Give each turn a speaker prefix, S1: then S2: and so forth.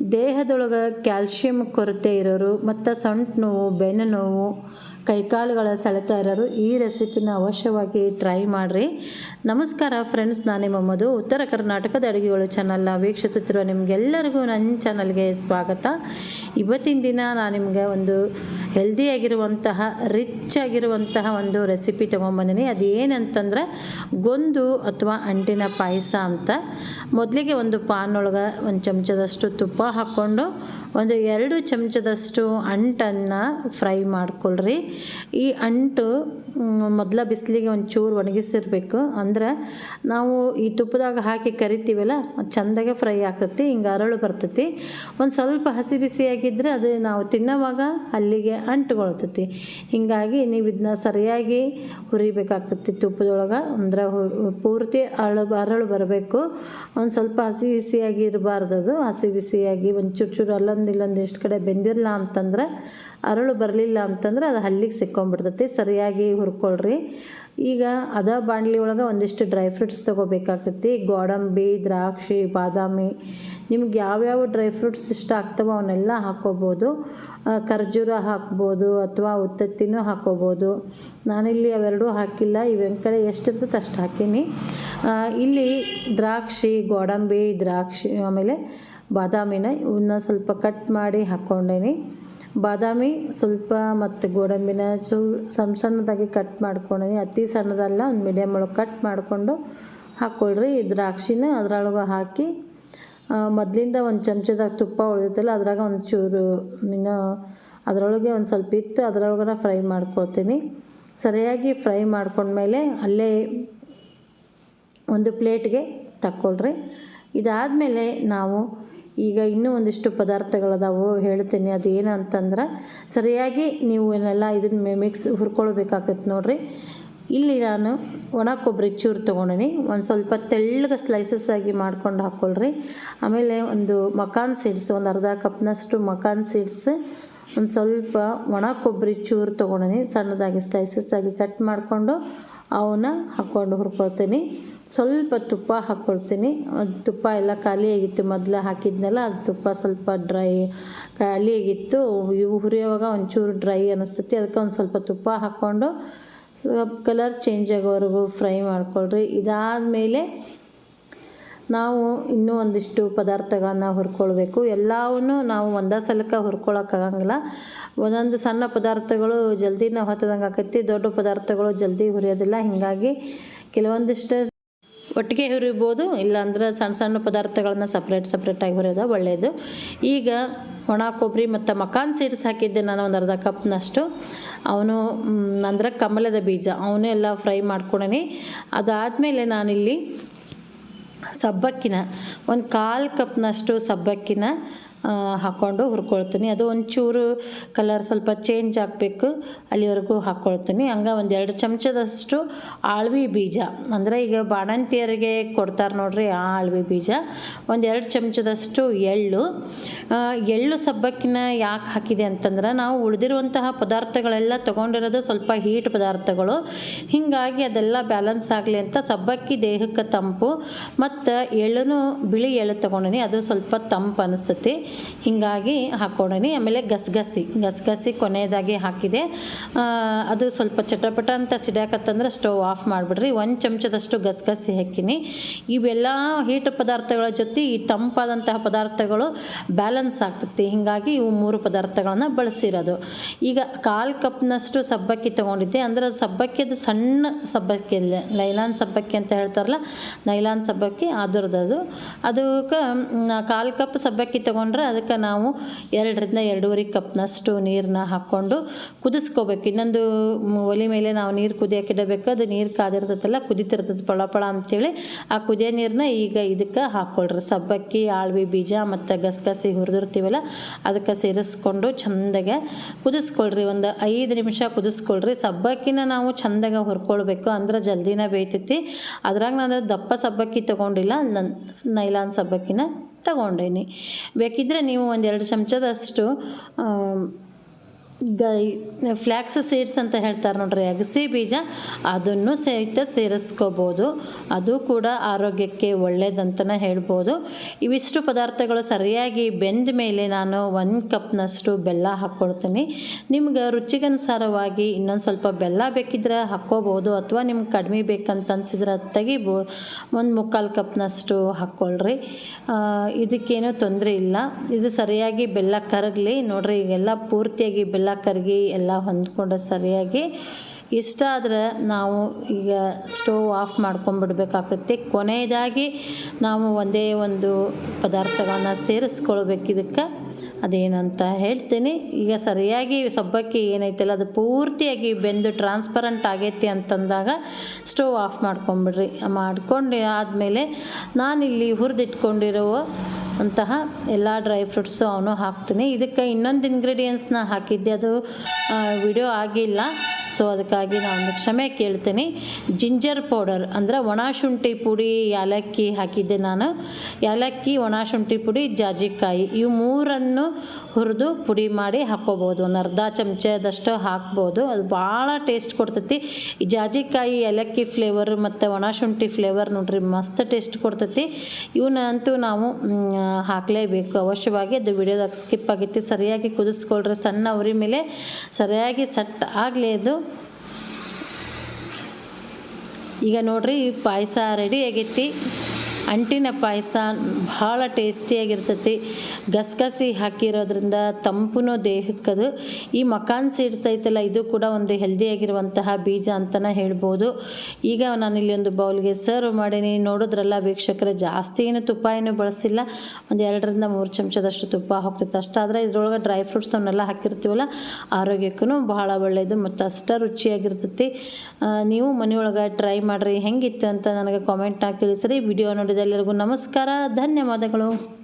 S1: ದೇಹದೊಳಗೆ ಕ್ಯಾಲ್ಶಿಯಂ ಕೊರತೆ ಇರೋರು ಮತ್ತು ಸೊಂಟ ನೋವು, ಬೆನ್ನು ನೋವು, ಕೈಕಾಲುಗಳ ಸೆಳೆತ ಇರೋರು ಈ ರೆಸಿಪಿನ ಅವಶ್ಯವಾಗಿ ಟ್ರೈ ಮಾಡಿರಿ. ನಮಸ್ಕಾರ ಫ್ರೆಂಡ್ಸ್ ನಾನು ಮೊಮ್ಮದು ಉತ್ತರ ಕರ್ನಾಟಕದ ಅಡುಗೆಗಳು ಚಾನಲ್ನ ವೀಕ್ಷಿಸುತ್ತಿರುವ ನಿಮಗೆಲ್ಲರಿಗೂ ನನ್ನ ಚಾನಲ್ಗೆ ಸ್ವಾಗತ. ಇವತ್ತಿನ ದಿನ ನಾನು ನಿಮಗೆ ಒಂದು ಹೆಲ್ದಿಯಾಗಿರುವಂತಹ ರಿಚ್ ಆಗಿರುವಂತಹ ಒಂದು ರೆಸಿಪಿ ತೊಗೊಂಬಂದಿನಿ. ಅದು ಏನಂತಂದ್ರೆ ಗೊಂದು ಅಥವಾ ಅಂಟಿನ ಪಾಯಸ ಅಂತ. ಮೊದಲಿಗೆ ಒಂದು ಪಾನ್ ಒಳಗೆ ಒಂದು ಚಮಚದಷ್ಟು ತುಪ್ಪ ಹಾಕ್ಕೊಂಡು ಒಂದು ಎರಡು ಚಮಚದಷ್ಟು ಅಂಟನ್ನು ಫ್ರೈ ಮಾಡ್ಕೊಳ್ರಿ. ಈ ಅಂಟು ಮೊದಲ ಬಿಸಿಲಿಗೆ ಒಂಚೂರು ಒಣಗಿಸಿರ್ಬೇಕು. ಅಂದ್ರೆ ನಾವು ಈ ತುಪ್ಪದಾಗ ಹಾಕಿ ಕರಿತೀವಲ್ಲ ಚಂದಾಗೆ ಫ್ರೈ ಆಗ್ತೈತಿ, ಹಿಂಗೆ ಅರಳು ಬರ್ತೈತಿ. ಒಂದು ಸ್ವಲ್ಪ ಹಸಿ ಬಿಸಿಯಾಗಿದ್ದರೆ ಅದು ನಾವು ತಿನ್ನೋವಾಗ ಅಲ್ಲಿಗೆ ಅಂಟ್ಕೊಳ್ತೈತಿ. ಹೀಗಾಗಿ ನೀವು ಇದನ್ನ ಸರಿಯಾಗಿ ಹುರಿಬೇಕಾಗ್ತೈತಿ ತುಪ್ಪದೊಳಗೆ. ಅಂದ್ರೆ ಪೂರ್ತಿ ಅರಳು ಅರಳು ಬರಬೇಕು. ಒಂದು ಸ್ವಲ್ಪ ಹಸಿ ಬಿಸಿಯಾಗಿ ಇರಬಾರ್ದು ಅದು ಹಸಿ ಬಿಸಿಯಾಗಿ ಒಂದು ಚೂರು ಚೂರು ಅಲ್ಲೊಂದು ಇಲ್ಲೊಂದು ಎಷ್ಟು ಕಡೆ ಬೆಂದಿರಲ್ಲ ಅಂತಂದ್ರೆ ಅರಳು ಬರಲಿಲ್ಲ ಅಂತಂದ್ರೆ ಅದು ಹಲ್ಲಿಗೆ ಸಿಕ್ಕೊಂಡ್ಬಿಡ್ತೈತಿ. ಸರಿಯಾಗಿ ಹುರ್ಕೊಳ್ರಿ. ಈಗ ಅದ ಬಾಣಲಿ ಒಳಗೆ ಒಂದಿಷ್ಟು ಡ್ರೈ ಫ್ರೂಟ್ಸ್ ತೊಗೋಬೇಕಾಗ್ತೈತಿ. ಗೋಡಂಬಿ, ದ್ರಾಕ್ಷಿ, ಬಾದಾಮಿ. ನಿಮ್ಗೆ ಯಾವ್ಯಾವ ಡ್ರೈ ಫ್ರೂಟ್ಸ್ ಇಷ್ಟ ಆಗ್ತವೋ ಅವನ್ನೆಲ್ಲ ಹಾಕ್ಕೋಬೋದು. ಖರ್ಜೂರ ಹಾಕ್ಬೋದು ಅಥವಾ ಉತ್ತತ್ತಿನೂ ಹಾಕ್ಕೋಬೋದು. ನಾನಿಲ್ಲಿ ಅವೆರಡೂ ಹಾಕಿಲ್ಲ. ಇವೆನ್ ಕಡೆ ಎಷ್ಟಿರ್ತದೆ ಅಷ್ಟು ಹಾಕೀನಿ. ಇಲ್ಲಿ ದ್ರಾಕ್ಷಿ, ಗೋಡಂಬಿ, ದ್ರಾಕ್ಷಿ, ಆಮೇಲೆ ಬಾದಾಮಿನ ಇವನ್ನ ಸ್ವಲ್ಪ ಕಟ್ ಮಾಡಿ ಹಾಕ್ಕೊಂಡೇನಿ. ಬಾದಾಮಿ ಸ್ವಲ್ಪ ಮತ್ತು ಗೋಡಂಬಿನ ಚೂ ಸಣ್ಣ ಸಣ್ಣದಾಗಿ ಕಟ್ ಮಾಡ್ಕೊಂಡಿ ಅತಿ ಸಣ್ಣದಲ್ಲ, ಒಂದು ಮೀಡಿಯಮ್ ಒಳಗೆ ಕಟ್ ಮಾಡಿಕೊಂಡು ಹಾಕ್ಕೊಳ್ರಿ ದ್ರಾಕ್ಷಿನ ಅದ್ರೊಳಗೆ ಹಾಕಿ ಮೊದಲಿಂದ ಒಂದು ಚಮಚದಾಗ ತುಪ್ಪ ಉಳಿದೈತಲ್ಲ ಅದ್ರಾಗ ಒಂದು ಚೂರು ಇನ್ನು ಅದರೊಳಗೆ ಒಂದು ಸ್ವಲ್ಪ ಇತ್ತು ಅದರೊಳಗನ ಫ್ರೈ ಮಾಡ್ಕೊಳ್ತೀನಿ. ಸರಿಯಾಗಿ ಫ್ರೈ ಮಾಡ್ಕೊಂಡ್ಮೇಲೆ ಅಲ್ಲೇ ಒಂದು ಪ್ಲೇಟ್ಗೆ ತಕ್ಕೊಳ್ರಿ. ಇದಾದಮೇಲೆ ನಾವು ಈಗ ಇನ್ನೂ ಒಂದಿಷ್ಟು ಪದಾರ್ಥಗಳದಾವು, ಹೇಳ್ತೀನಿ ಅದು ಅಂತಂದ್ರೆ ಸರಿಯಾಗಿ ನೀವು ಏನೆಲ್ಲ ಇದನ್ನ ಮಿಕ್ಸ್ ಹುರ್ಕೊಳ್ಬೇಕಾಗತ್ತೆ ನೋಡಿರಿ. ಇಲ್ಲಿ ನಾನು ಒಣ ಕೊಬ್ಬರಿ ಚೂರು ತೊಗೊಂಡಿನಿ. ಒಂದು ಸ್ವಲ್ಪ ತೆಳ್ಳಗೆ ಸ್ಲೈಸಸ್ ಆಗಿ ಮಾಡ್ಕೊಂಡು ಹಾಕ್ಕೊಳ್ರಿ ಆಮೇಲೆ ಒಂದು ಮಕಾನ್ ಸೀಡ್ಸ್ ಒಂದು ಅರ್ಧ ಕಪ್ನಷ್ಟು ಮಕಾನ್ ಸೀಡ್ಸ್ ಒಂದು ಸ್ವಲ್ಪ ಒಣ ಕೊಬ್ಬರಿ ಚೂರು ತೊಗೊಂಡಿನಿ. ಸಣ್ಣದಾಗಿ ಸ್ಲೈಸಸ್ ಆಗಿ ಕಟ್ ಮಾಡಿಕೊಂಡು ಅವನ್ನ ಹಾಕ್ಕೊಂಡು ಹುರ್ಕೊಳ್ತೀನಿ. ಸ್ವಲ್ಪ ತುಪ್ಪ ಹಾಕ್ಕೊಳ್ತೀನಿ ತುಪ್ಪ ಎಲ್ಲ ಖಾಲಿಯಾಗಿತ್ತು ಮೊದಲು ಹಾಕಿದ್ನಲ್ಲ, ಅದು ತುಪ್ಪ ಸ್ವಲ್ಪ ಡ್ರೈ ಖಾಲಿಯಾಗಿತ್ತು ಇವು ಹುರಿಯೋವಾಗ ಒಂಚೂರು ಡ್ರೈ ಅನಿಸ್ತೈತಿ. ಅದಕ್ಕೆ ಒಂದು ಸ್ವಲ್ಪ ತುಪ್ಪ ಹಾಕ್ಕೊಂಡು ಕಲರ್ ಚೇಂಜ್ ಆಗೋವರೆಗೂ ಫ್ರೈ ಮಾಡ್ಕೊಳ್ರಿ. ಇದಾದಮೇಲೆ ನಾವು ಇನ್ನೂ ಒಂದಿಷ್ಟು ಪದಾರ್ಥಗಳನ್ನು ಹುರ್ಕೊಳ್ಬೇಕು. ಎಲ್ಲವನ್ನೂ ನಾವು ಒಂದೇ ಸಲಕ್ಕೆ ಹುರ್ಕೊಳಕ್ಕಾಗಂಗಿಲ್ಲ ಒಂದೊಂದು ಸಣ್ಣ ಪದಾರ್ಥಗಳು ಜಲ್ದಿ ಹೊತ್ತದಂಗೆ ಹತ್ತದಂಗೆ ಆಕೈತಿ. ದೊಡ್ಡ ಪದಾರ್ಥಗಳು ಜಲ್ದಿ ಹುರಿಯೋದಿಲ್ಲ. ಹೀಗಾಗಿ ಕೆಲವೊಂದಿಷ್ಟು ಒಟ್ಟಿಗೆ ಹುರಿಬೋದು, ಇಲ್ಲಾಂದ್ರೆ ಸಣ್ಣ ಸಣ್ಣ ಪದಾರ್ಥಗಳನ್ನ ಸಪ್ರೇಟ್ ಸಪ್ರೇಟಾಗಿ ಹುರಿಯೋದು ಒಳ್ಳೆಯದು ಈಗ ಒಣ ಕೊಬ್ಬರಿ ಮತ್ತು ಮಕಾನ್ ಸೀಡ್ಸ್ ಹಾಕಿದ್ದೆ ನಾನು ಒಂದು ಅರ್ಧ ಕಪ್ನಷ್ಟು. ಅವನು ಅಂದ್ರೆ ಕಮಲದ ಬೀಜ, ಅವನು ಎಲ್ಲ ಫ್ರೈ ಮಾಡ್ಕೊಂಡೀನಿ. ಅದಾದಮೇಲೆ ನಾನಿಲ್ಲಿ ಸಬ್ಬಕ್ಕಿನ, ಒಂದು ಕಾಲು ಕಪ್ನಷ್ಟು ಸಬ್ಬಕ್ಕಿನ ಹಾಕ್ಕೊಂಡು ಹುರ್ಕೊಳ್ತೀನಿ. ಅದು ಒಂಚೂರು ಕಲರ್ ಸ್ವಲ್ಪ ಚೇಂಜ್ ಆಗಬೇಕು. ಅಲ್ಲಿವರೆಗೂ ಹಾಕ್ಕೊಳ್ತೀನಿ ಹಂಗೆ ಒಂದು ಎರಡು ಚಮಚದಷ್ಟು ಆಳ್ವಿ ಬೀಜ. ಅಂದರೆ ಈಗ ಬಾಣಂತಿಯರಿಗೆ ಕೊಡ್ತಾರೆ ನೋಡ್ರಿ ಆ ಆಳ್ವಿ ಬೀಜ. ಒಂದು ಎರಡು ಚಮಚದಷ್ಟು ಎಳ್ಳು. ಎಳ್ಳು ಸಬ್ಬಕ್ಕಿನ ಯಾಕೆ ಹಾಕಿದೆ ಅಂತಂದ್ರೆ ನಾವು ಉಳಿದಿರುವಂತಹ ಪದಾರ್ಥಗಳೆಲ್ಲ ತೊಗೊಂಡಿರೋದು ಸ್ವಲ್ಪ ಹೀಟ್ ಪದಾರ್ಥಗಳು. ಹೀಗಾಗಿ ಅದೆಲ್ಲ ಬ್ಯಾಲೆನ್ಸ್ ಆಗಲಿ ಅಂತ ಸಬ್ಬಕ್ಕಿ ದೇಹಕ್ಕೆ ತಂಪು. ಮತ್ತು ಎಳ್ಳುನು ಬಿಳಿ ಎಳ್ಳು ತೊಗೊಂಡಿನಿ. ಅದು ಸ್ವಲ್ಪ ತಂಪು ಅನಿಸ್ತತಿ. ಹೀಗಾಗಿ ಹಾಕ್ಕೊಡೋಣಿ ಆಮೇಲೆ ಗಸಗಸಿ ಗಸಗಸಿ ಕೊನೆಯದಾಗಿ ಹಾಕಿದೆ. ಅದು ಸ್ವಲ್ಪ ಚಟಪಟ ಅಂತ ಸಿಡ್ಯಾಕತ್ತಂದ್ರೆ ಸ್ಟವ್ ಆಫ್ ಮಾಡಿಬಿಡ್ರಿ. ಒಂದು ಚಮಚದಷ್ಟು ಗಸಗಸಿ ಹಾಕಿನಿ. ಇವೆಲ್ಲ ಹೀಟ್ ಪದಾರ್ಥಗಳ ಜೊತೆ ಈ ತಂಪಾದಂತಹ ಪದಾರ್ಥಗಳು ಬ್ಯಾಲೆನ್ಸ್ ಆಗ್ತೈತಿ. ಹೀಗಾಗಿ ಇವು ಮೂರು ಪದಾರ್ಥಗಳನ್ನು ಬಳಸಿರೋದು. ಈಗ ಕಾಲು ಕಪ್ನಷ್ಟು ಸಬ್ಬಕ್ಕಿ ತೊಗೊಂಡಿದ್ದೆ. ಅಂದ್ರೆ ಅದು ಸಬ್ಬಕ್ಕಿದು ಸಣ್ಣ ಸಬ್ಬಕ್ಕಿ ನೈಲಾನ್ ಸಬ್ಬಕ್ಕಿ ಅಂತ ಹೇಳ್ತಾರಲ್ಲ, ನೈಲಾನ್ ಸಬ್ಬಕ್ಕಿ, ಅದರದ್ದು ಅದಕ್ಕೆ ಕಾಲು ಕಪ್ ಸಬ್ಬಕ್ಕಿ ತೊಗೊಂಡ್ರೆ ಅದಕ್ಕೆ ನಾವು ಎರಡರಿಂದ ಎರಡೂವರೆ ಕಪ್ನಷ್ಟು ನೀರನ್ನ ಹಾಕ್ಕೊಂಡು ಕುದಿಸ್ಕೋಬೇಕು. ಇನ್ನೊಂದು ಒಲೆ ಮೇಲೆ ನಾವು ನೀರು ಕುದಿಯೋಕೆ ಇಡಬೇಕು. ಅದು ನೀರು ಕಾದಿರ್ತೈತಲ್ಲ ಕುದಿತಿರ್ತದೆ ಪಳ ಪಳ ಅಂತೇಳಿ ಆ ಕುದಿಯೋ ನೀರನ್ನ ಈಗ ಇದಕ್ಕೆ ಹಾಕ್ಕೊಳ್ರಿ. ಸಬ್ಬಕ್ಕಿ, ಆಳ್ವಿ ಬೀಜ ಮತ್ತು ಗಸಗಸಿ ಹುರಿದಿರ್ತೀವಲ್ಲ, ಅದಕ್ಕೆ ಸೇರಿಸ್ಕೊಂಡು ಚಂದಾಗೆ ಕುದಿಸ್ಕೊಳ್ರಿ. ಒಂದು ಐದು ನಿಮಿಷ ಕುದಿಸ್ಕೊಳ್ರಿ. ಸಬ್ಬಕ್ಕಿನ ನಾವು ಚಂದಾಗೆ ಹುರ್ಕೊಳ್ಬೇಕು. ಅಂದ್ರೆ ಜಲ್ದಿನ ಬೇಯ್ತೈತಿ. ಅದ್ರಾಗ ನಾನು ದಪ್ಪ ಸಬ್ಬಕ್ಕಿ ತಗೊಂಡಿಲ್ಲ. ನನ್ ನೈಲಾನ್ ಸಬ್ಬಕ್ಕಿನ. ತಗೊಂಡೇನಿ. ಬೇಕಿದ್ದರೆ ನೀವು ಒಂದೆರಡು ಚಮಚದಷ್ಟು ಗ ಫ್ಲ್ಯಾಕ್ಸ್ ಸೀಡ್ಸ್ ಅಂತ ಹೇಳ್ತಾರೆ ನೋಡ್ರಿ, ಅಗಸೆ ಬೀಜ ಅದನ್ನು ಸಹಿತ ಸೇರಿಸ್ಕೋಬೋದು. ಅದು ಕೂಡ ಆರೋಗ್ಯಕ್ಕೆ ಒಳ್ಳೆಯದಂತಲೇ ಹೇಳ್ಬೋದು. ಇವಿಷ್ಟು ಪದಾರ್ಥಗಳು ಸರಿಯಾಗಿ ಬೆಂದ ಮೇಲೆ ನಾನು ಒಂದು ಕಪ್ನಷ್ಟು ಬೆಲ್ಲ ಹಾಕ್ಕೊಳ್ತೀನಿ ನಿಮ್ಗೆ ರುಚಿಗನುಸಾರವಾಗಿ ಇನ್ನೊಂದು ಸ್ವಲ್ಪ ಬೆಲ್ಲ ಬೇಕಿದ್ರೆ ಹಾಕ್ಕೋಬೋದು, ಅಥವಾ ನಿಮ್ಗೆ ಕಡಿಮೆ ಬೇಕಂತ ಅನ್ಸಿದ್ರೆ ಅದು ತೆಗಿಬೋ, ಒಂದು ಮುಕ್ಕಾಲು ಕಪ್ನಷ್ಟು ಹಾಕ್ಕೊಳ್ರಿ ಇದಕ್ಕೇನೂ ತೊಂದರೆ ಇಲ್ಲ. ಇದು ಸರಿಯಾಗಿ ಬೆಲ್ಲ ಕರಗಲಿ. ನೋಡ್ರಿ, ಈಗೆಲ್ಲ ಪೂರ್ತಿಯಾಗಿ ಬೆಲ್ಲ ಕರಗಿ ಎಲ್ಲ ಹೊಂದ್ಕೊಂಡು ಸರಿಯಾಗಿ. ಇಷ್ಟ ಆದರೆ ನಾವು ಈಗ ಸ್ಟೋವ್ ಆಫ್ ಮಾಡ್ಕೊಂಡ್ಬಿಡ್ಬೇಕಾಗುತ್ತೆ. ಕೊನೆಯದಾಗಿ ನಾವು ಒಂದೇ ಒಂದು ಪದಾರ್ಥಗಳನ್ನು ಸೇರಿಸ್ಕೊಳ್ಬೇಕು ಇದಕ್ಕೆ. ಅದೇನಂತ ಹೇಳ್ತೀನಿ. ಈಗ ಸರಿಯಾಗಿ ಸಬ್ಬಕ್ಕಿ ಏನೈತಲ್ಲ, ಅದು ಪೂರ್ತಿಯಾಗಿ ಬೆಂದು ಟ್ರಾನ್ಸ್ಪರೆಂಟ್ ಆಗೈತಿ ಅಂತಂದಾಗ ಸ್ಟೋವ್ ಆಫ್ ಮಾಡ್ಕೊಂಬಿಡ್ರಿ. ಮಾಡ್ಕೊಂಡು ಆದಮೇಲೆ ನಾನಿಲ್ಲಿ ಹುರಿದಿಟ್ಕೊಂಡಿರುವ ಅಂತಹ ಎಲ್ಲ ಡ್ರೈ ಫ್ರೂಟ್ಸು ಅವನು ಹಾಕ್ತೀನಿ. ಇದಕ್ಕೆ ಇನ್ನೊಂದು ಇಂಗ್ರೀಡಿಯೆಂಟ್ಸ್ನ ಹಾಕಿದ್ದೆ. ಅದು ವಿಡಿಯೋ ಆಗಿಲ್ಲ. ಸೊ ಅದಕ್ಕಾಗಿ ನಾನು ಕ್ಷಮೆ ಕೇಳ್ತೀನಿ. ಜಿಂಜರ್ ಪೌಡರ್ ಅಂದರೆ ಒಣ ಶುಂಠಿ ಪುಡಿ, ಯಾಲಕ್ಕಿ ಹಾಕಿದ್ದೆ ನಾನು. ಯಾಲಕ್ಕಿ ಒಣ ಶುಂಠಿ ಪುಡಿ, ಜಾಜಿಕಾಯಿ. ಇವು ಮೂರನ್ನು ಹುರಿದು ಪುಡಿ ಮಾಡಿ ಹಾಕ್ಕೋಬೋದು. ಒಂದು ಅರ್ಧ ಚಮಚದಷ್ಟು ಹಾಕ್ಬೋದು. ಅದು ಭಾಳ ಟೇಸ್ಟ್ ಕೊಡ್ತೈತಿ. ಈ ಜಾಜಿಕಾಯಿ, ಏಲಕ್ಕಿ ಫ್ಲೇವರ್ ಮತ್ತು ಒಣ ಶುಂಠಿ ಫ್ಲೇವರ್ ನೋಡ್ರಿ ಮಸ್ತ್ ಟೇಸ್ಟ್ ಕೊಡ್ತೈತಿ. ಇವನ್ನಂತೂ ನಾವು ಹಾಕಲೇಬೇಕು. ಅವಶ್ಯವಾಗಿ ಅದು ವಿಡಿಯೋದಾಗ ಸ್ಕಿಪ್ ಆಗೈತಿ ಸರಿಯಾಗಿ ಕುದಿಸ್ಕೊಳ್ರಿ. ಸಣ್ಣ ಉರಿ ಮೇಲೆ ಸರಿಯಾಗಿ ಸಟ್ ಆಗಲಿ ಅದು ಈಗ ನೋಡ್ರಿ ಪಾಯಸ ರೆಡಿ ಆಗೈತಿ. ಅಂಟಿನ ಪಾಯಸ ಭಾಳ ಟೇಸ್ಟಿಯಾಗಿರ್ತೈತಿ. ಗಸಗಸಿ ಹಾಕಿರೋದ್ರಿಂದ ತಂಪುನೂ ದೇಹಕ್ಕದು ಈ ಮಕಾನ್ ಸೀಡ್ಸ್ ಐತಲ್ಲ, ಇದು ಕೂಡ ಒಂದು ಹೆಲ್ದಿಯಾಗಿರುವಂತಹ ಬೀಜ ಅಂತಲೇ ಹೇಳ್ಬೋದು. ಈಗ ನಾನಿಲ್ಲಿ ಒಂದು ಬೌಲ್ಗೆ ಸರ್ವ್ ಮಾಡೀನಿ. ನೋಡಿದ್ರಲ್ಲ ವೀಕ್ಷಕರೇ, ಜಾಸ್ತಿ ಏನು ತುಪ್ಪ ಏನು ಬಳಸಿಲ್ಲ. ಒಂದು ಎರಡರಿಂದ ಮೂರು ಚಮಚದಷ್ಟು ತುಪ್ಪ ಹೋಗ್ತೈತೆ. ಅಷ್ಟಾದರೆ ಇದ್ರೊಳಗೆ ಡ್ರೈ ಫ್ರೂಟ್ಸ್ ಅವನ್ನೆಲ್ಲ ಹಾಕಿರ್ತೀವಲ್ಲ ಆರೋಗ್ಯಕ್ಕೂ ಬಹಳ ಒಳ್ಳೆಯದು ಮತ್ತು ಅಷ್ಟ ರುಚಿಯಾಗಿರ್ತೈತಿ. ನೀವು ಮನೆಯೊಳಗೆ ಟ್ರೈ ಮಾಡಿರಿ. ಹೆಂಗಿತ್ತು ಅಂತ ನನಗೆ ಕಾಮೆಂಟ್ನಾಗ ತಿಳಿಸ್ರಿ. ವಿಡಿಯೋ ನೋಡಿದ ಎಲ್ಲರಿಗೂ ನಮಸ್ಕಾರ ಧನ್ಯವಾದಗಳು.